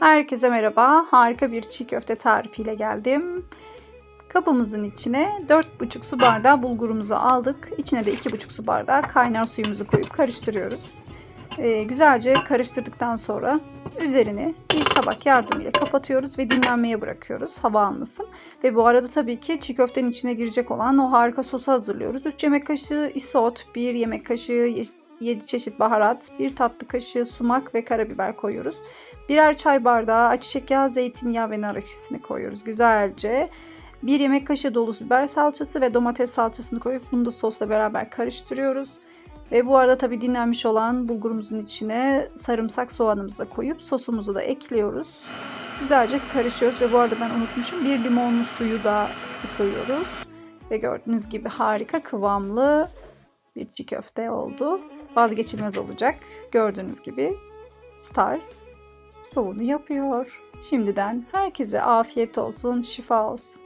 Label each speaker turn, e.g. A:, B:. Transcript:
A: Herkese merhaba. Harika bir çiğ köfte tarifiyle geldim. Kabımızın içine 4,5 su bardağı bulgurumuzu aldık. İçine de 2,5 su bardağı kaynar suyumuzu koyup karıştırıyoruz. Ee, güzelce karıştırdıktan sonra üzerini bir tabak yardımıyla kapatıyoruz ve dinlenmeye bırakıyoruz hava almasın. Ve bu arada tabii ki çiğ köftenin içine girecek olan o harika sosu hazırlıyoruz. 3 yemek kaşığı isot, 1 yemek kaşığı 7 çeşit baharat, 1 tatlı kaşığı sumak ve karabiber koyuyoruz. Birer çay bardağı ayçiçek yağı, zeytinyağı ve nar ekşisini koyuyoruz güzelce. 1 yemek kaşığı dolusu biber salçası ve domates salçasını koyup bunu da sosla beraber karıştırıyoruz. Ve bu arada tabi dinlenmiş olan bulgurumuzun içine sarımsak soğanımızı da koyup sosumuzu da ekliyoruz. Güzelce karışıyoruz ve bu arada ben unutmuşum bir limonlu suyu da sıkıyoruz. Ve gördüğünüz gibi harika kıvamlı bir çiğ köfte oldu. Vazgeçilmez olacak. Gördüğünüz gibi Star şovunu yapıyor. Şimdiden herkese afiyet olsun, şifa olsun.